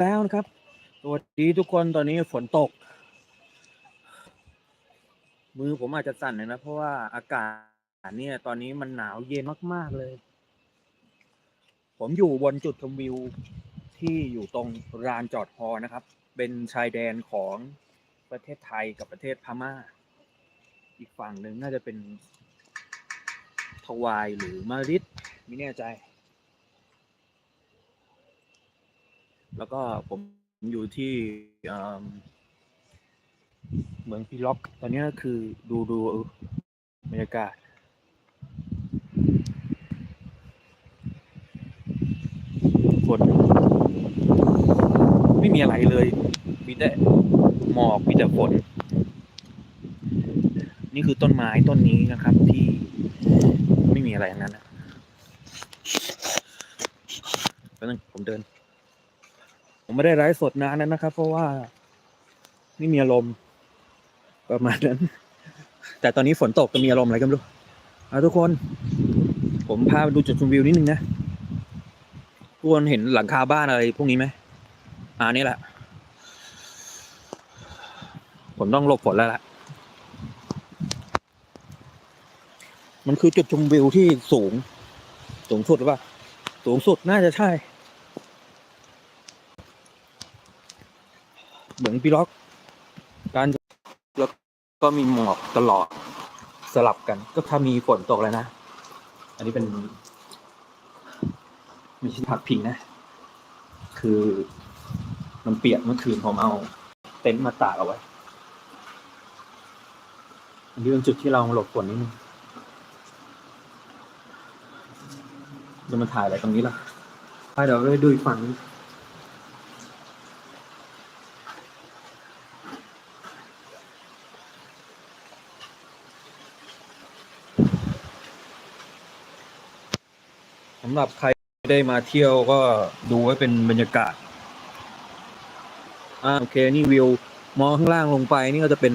แล้วนะครับสวัสดีทุกคนตอนนี้ฝนตก มือผมอาจจะสั่นหน่อยนะ เพราะว่าอากาศเนี่ย ตอนนี้มันหนาวเย็นมาก ๆ เลย ผมอยู่บนจุดชมวิวที่อยู่ตรงลานจอดฮอนะครับ เป็นชายแดนของประเทศไทยกับประเทศพม่า อีกฝั่งหนึ่งน่าจะเป็นทวายหรือมาริดไม่แน่ใจ แล้วก็ผมอยู่ที่เมืองพีล็อก ตอนนี้คือดูดูบรรยากาศฝนไม่มีอะไรเลย มีแต่หมอก มีแต่ฝน นี่คือต้นไม้ต้นนี้นะครับ ที่ไม่มีอะไรอย่างนั้นนะแป๊บนึงผมเดิน ผมไม่ได้ไลฟ์สดนานนั้นนะครับ เพราะว่าไม่มีอารมณ์ประมาณนั้น แต่ตอนนี้ฝนตกจะมีอารมณ์อะไรกันไม่รู้เอาทุกคน ผมพาไปดูจุดชมวิวนิดนึงนะทุกคนเห็นหลังคาบ้านอะไรพวกนี้ไหมอ่านี่แหละ ผมต้องหลบฝนแล้วล่ะ มันคือจุดชมวิวที่สูง สูงสุดหรือเปล่า สูงสุดน่าจะใช่ เหมือนพี่ล็อก การแล้วก็มีหมอกตลอดสลับกัน ก็ถ้ามีฝนตกเลยนะ อันนี้เป็นไม่ใช่ผักพิงนะ คือมันเปียกเมื่อคืนผมเอา เต็นท์มาตากเอาไว้อันนี้เป็นจุดที่เราหลบฝนนิดนึงจะมาถ่ายอะไรตรงนี้ล่ะไปเดี๋ยวไปดูอีกฝั่งนึงำหรับใครได้มาเที่ยวก็ดูไว้เป็นบรรยากาศอ่าโอเคนี่วิวมองข้างล่างลงไปนี่ก็จะเป็น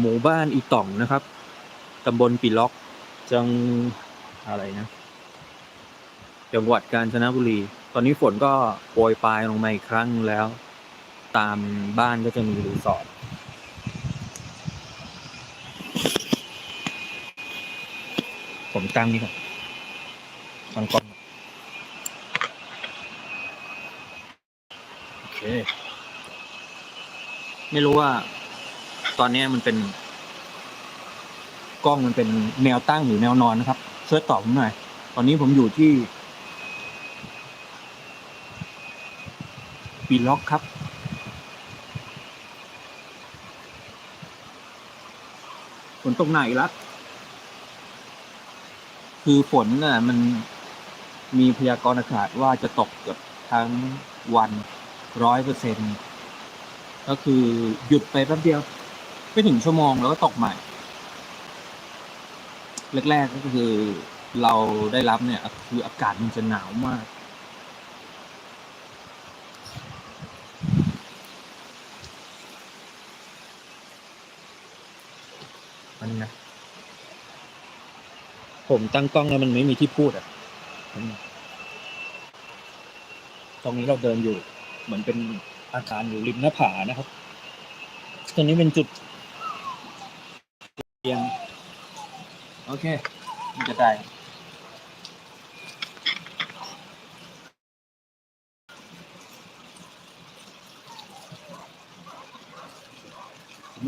หมู่บ้านอีต่องนะครับตำบลปีล็อกจังอะไรนะจังหวัดกาญจนบุรี ตอนนี้ฝนก็โปรยปลายลงมาอีกครั้งแล้ว ตามบ้านก็จะมีรีสอร์ทผมตั้งนี่ก่อน ตั้งกล้องก่อนโอเค ไม่รู้ว่า ตอนนี้มันเป็น กล้องมันเป็นแนวตั้งหรือแนวนอนนะครับช่วยตอบผมหน่อย ตอนนี้ผมอยู่ที่ปีล็อกครับฝนตกหนักอีกแล้วคือฝนน่ะ มัน มีพยากรณ์อากาศว่าจะตกเกือบทั้งวันร้อยเปอร์เซ็นก็คือหยุดไปแป๊บเดียว ไม่ถึงชั่วโมงแล้วก็ตกใหม่ แรกๆก็คือเราได้รับเนี่ยคืออากาศมันจะหนาวมากมันนะผมตั้งกล้องแล้วมันไม่มีที่พูดอะ ตรงนี้เราเดินอยู่ เหมือนเป็นอาคารอยู่ริมหน้าผานะครับ ตรงนี้เป็นจุดเตียงโอเค มันจะได้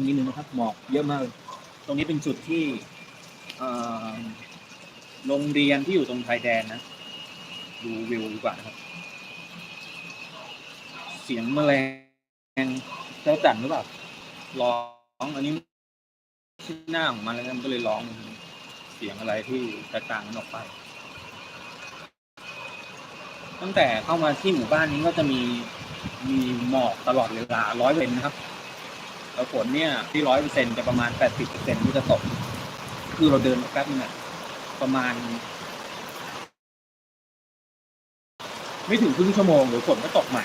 นิดนึงนะครับหมอกเยอะมาก ตรงนี้เป็นจุดที่โรงเรียนที่อยู่ตรงชายแดนนะ ดูวิวดีกว่าครับ เสียงแมลงเจ้าจันหรือเปล่าร้องอันนี้ที่หน้าของมันแล้วมันก็เลยร้องเสียงอะไรที่แตกต่างกันออกไป ตั้งแต่เข้ามาที่หมู่บ้านนี้ก็จะมีมีหมอกตลอดเวลาร้อยเปอร์เซ็นต์นะครับแล้วฝนเนี่ยที่ร้อยเปอร์เซ็นต์จะประมาณแปดสิบเปอร์เซ็นต์ที่จะตก คือเราเดินแป๊บนึงอะประมาณ ไม่ถึงครึ่งชั่วโมงหรือฝนก็ตกใหม่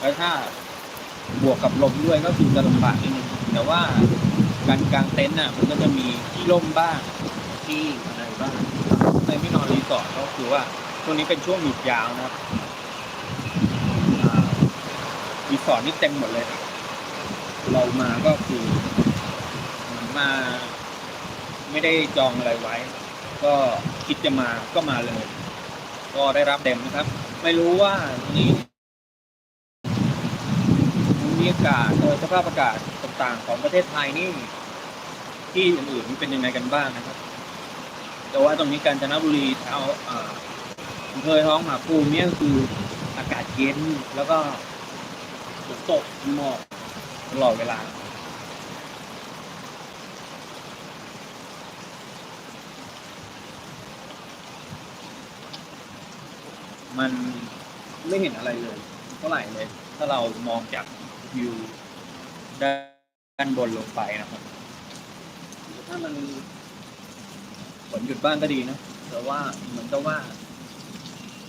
แล้วถ้าบวกกับลมด้วยก็คือจะลำบากนิดนึงแต่ว่าการกางเต็นท์น่ะมันก็จะมีที่ร่มบ้างที่อะไรบ้างใครไม่นอนรีสอร์ทก็คือว่าช่วงนี้เป็นช่วงหยุดยาวนะครับรีสอร์ทนี่เต็มหมดเลย เรามาก็คือมือนมาไม่ได้จองอะไรไว้ ก็คิดจะมาก็มาเลย ก็ได้รับเต็มนะครับ ไม่รู้ว่านี่มีอากาศเออสภาพอากาศต่างๆ ของประเทศไทยนี่ ที่อื่นๆนี่เป็นยังไงกันบ้างนะครับ แต่ว่าตรงนี้กาญจนบุรีเท้าอ่าอำเภอท้องหาภูมิเนี่ยคืออากาศเย็นแล้วก็ฝนตกหมอกตลอดเวลา มันไม่เห็นอะไรเลยเท่าไหร่เลย ถ้าเรามองจากวิวด้านบนลงไปนะครับถ้ามันฝนหยุดบ้างก็ดีนะแต่ว่าเหมือนกับว่า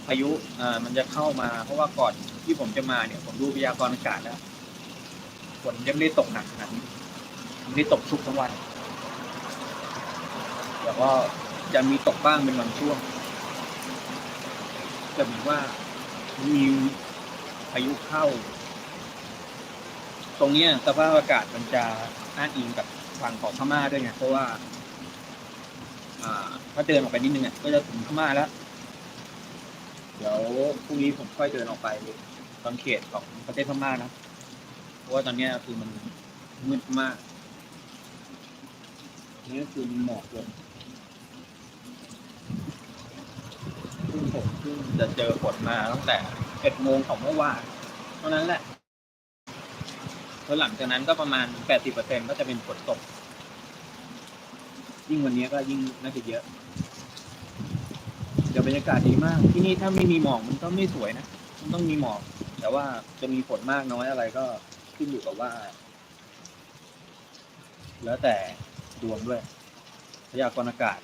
พายุอ่ามันจะเข้ามา เพราะว่าก่อนที่ผมจะมาเนี่ย ผมดูพยากรณ์อากาศแล้วฝนยังไม่ได้ตกหนักขนาดนี้ไม่ได้ตกชุกทั้งวันแต่ว่าจะมีตกบ้างเป็นบางช่วง แต่เหมือนว่ามีพายุเข้า ตรงเนี้ยสภาพอากาศมันจะอ้างอิงกับฝั่งของพม่าด้วยไงเพราะว่า อ่า ถ้าเดินออกไปนิดนึงอะก็จะถึงพม่าแล้ว เดี๋ยวพรุ่งนี้ผมค่อยเดินออกไปตอนเขตของประเทศพม่านะ เพราะว่าตอนเนี้ยคือมันมืดมากนี่คือหมอกลงซึ่ง ผมเพิ่งจะเจอฝนมาตั้งแต่เอ็ดโมงของเมื่อวานเท่านั้นแหละแล้วหลังจากนั้นก็ประมาณแปดสิบเปอร์เซ็นก็จะเป็นฝนตก ยิ่งวันนี้ก็ยิ่งน่าจะเยอะ เดี๋ยวบรรยากาศดีมาก ที่นี่ถ้าไม่มีหมอกมันก็ไม่สวยนะ มันต้องมีหมอก แต่ว่าจะมีฝนมากน้อยอะไรก็ขึ้นอยู่กับว่า แล้วแต่ดวงด้วยพยากรณ์อากาศ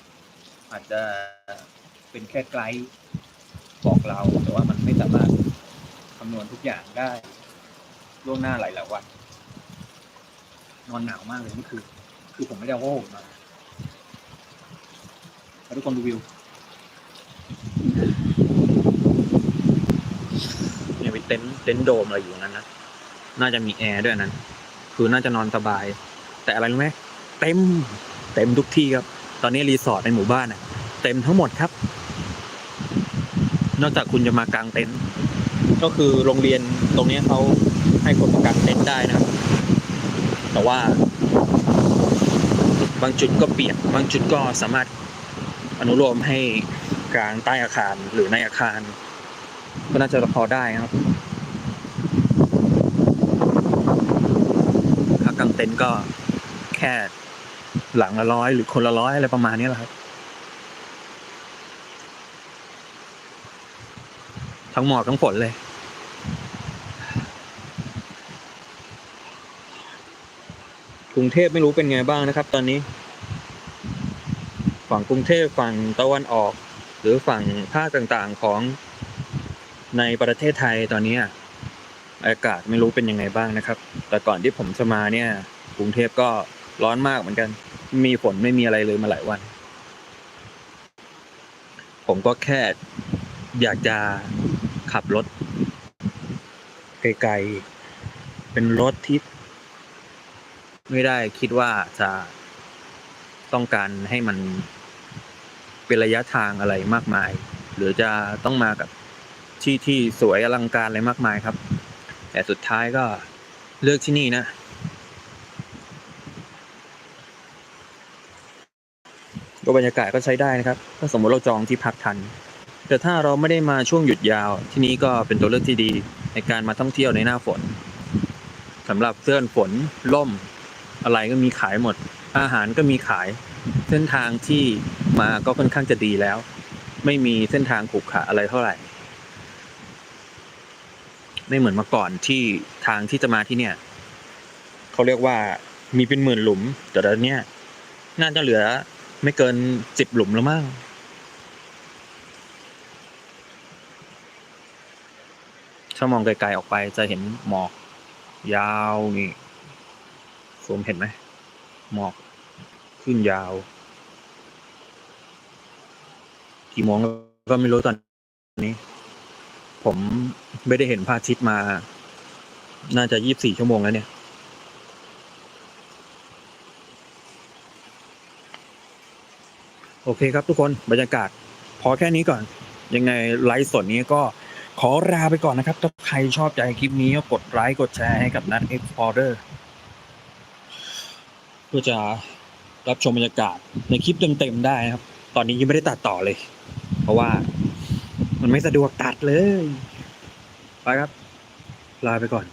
อาจจะเป็นแค่ไกด์ บอกเรา แต่ว่ามันไม่สามารถคำนวณทุกอย่างได้ล่วงหน้าหลายหลายวันนอนหนาวมากเลยเมื่อคืนคือผมไม่ได้เอาผ้าห่มมาทุกคนดูวิวเนี่ยมีเต็นท์เต็นท์โดมอะไรอยู่นั้นนะน่าจะมีแอร์ด้วยนั้น คือน่าจะนอนสบาย แต่อะไรรู้ไหมเต็ม เต็มทุกที่ครับ ตอนนี้รีสอร์ทในหมู่บ้านอะ เต็มทั้งหมดครับ นอกจากคุณจะมากางเต็นท์ก็คือโรงเรียนตรงนี้เขาให้คนมากางเต็นท์ได้นะครับ แต่ว่า บางจุดก็เปียกบางจุดก็สามารถอนุโลมให้กลางใต้อาคารหรือในอาคาร ก็น่าจะพอได้ครับค่ากางเต็นท์ก็แค่หลังละร้อยหรือคนละร้อยอะไรประมาณนี้แหละครับ ทั้งหมอกทั้งฝนเลยกรุงเทพไม่รู้เป็นไงบ้างนะครับ ตอนนี้ ฝั่งกรุงเทพฝั่งตะวันออก หรือฝั่งภาคต่างๆของในประเทศไทยตอนนี้อากาศไม่รู้เป็นยังไงบ้างนะครับ แต่ก่อนที่ผมจะมาเนี่ย กรุงเทพก็ร้อนมากเหมือนกัน มีฝนไม่มีอะไรเลยมาหลายวัน ผมก็แค่อยากจะ ขับรถไกลๆ เป็นรถที่ไม่ได้คิดว่าจะต้องการให้มันเป็นระยะทางอะไรมากมาย หรือจะต้องมากับที่ที่สวยอลังการอะไรมากมายครับ แต่สุดท้ายก็เลือกที่นี่นะ ก็บรรยากาศก็ใช้ได้นะครับ ถ้าสมมติเราจองที่พักทัน แต่ถ้าเราไม่ได้มาช่วงหยุดยาว ที่นี้ก็เป็นตัวเลือกที่ดีในการมาท่องเที่ยวในหน้าฝนสำหรับเสื้อฝนล่ม อะไรก็มีขายหมด อาหารก็มีขาย เส้นทางที่มาก็ค่อนข้างจะดีแล้ว ไม่มีเส้นทางขรุขระอะไรเท่าไหร่ ไม่เหมือนเมื่อก่อนที่ทางที่จะมาที่เนี่ยเขาเรียกว่ามีเป็นหมื่นหลุม แต่ตอนเนี้ยน่าจะเหลือไม่เกินสิบหลุมแล้วมั้ง ถ้ามองไกลๆออกไปจะเห็นหมอก ยาวนี่ซูมเห็นไหมหมอกขึ้นยาว กี่โมงก็ไม่รู้ตอนนี้ ผมไม่ได้เห็นพระอาทิตย์มา น่าจะยี่บสี่ชั่วโมงแล้วเนี่ยโอเคครับทุกคนบรรยากาศ พอแค่นี้ก่อน ยังไงไลฟ์สดนี้ก็ ขอลาไปก่อนนะครับ ถ้าใครชอบใจคลิปนี้ก็กดไลค์กดแชร์ให้กับนัด Explorer เพื่อจะรับชมบรรยากาศในคลิปเต็มๆได้นะครับ ตอนนี้ยังไม่ได้ตัดต่อเลย เพราะว่ามันไม่สะดวกตัดเลย ไปครับ ลาไปก่อน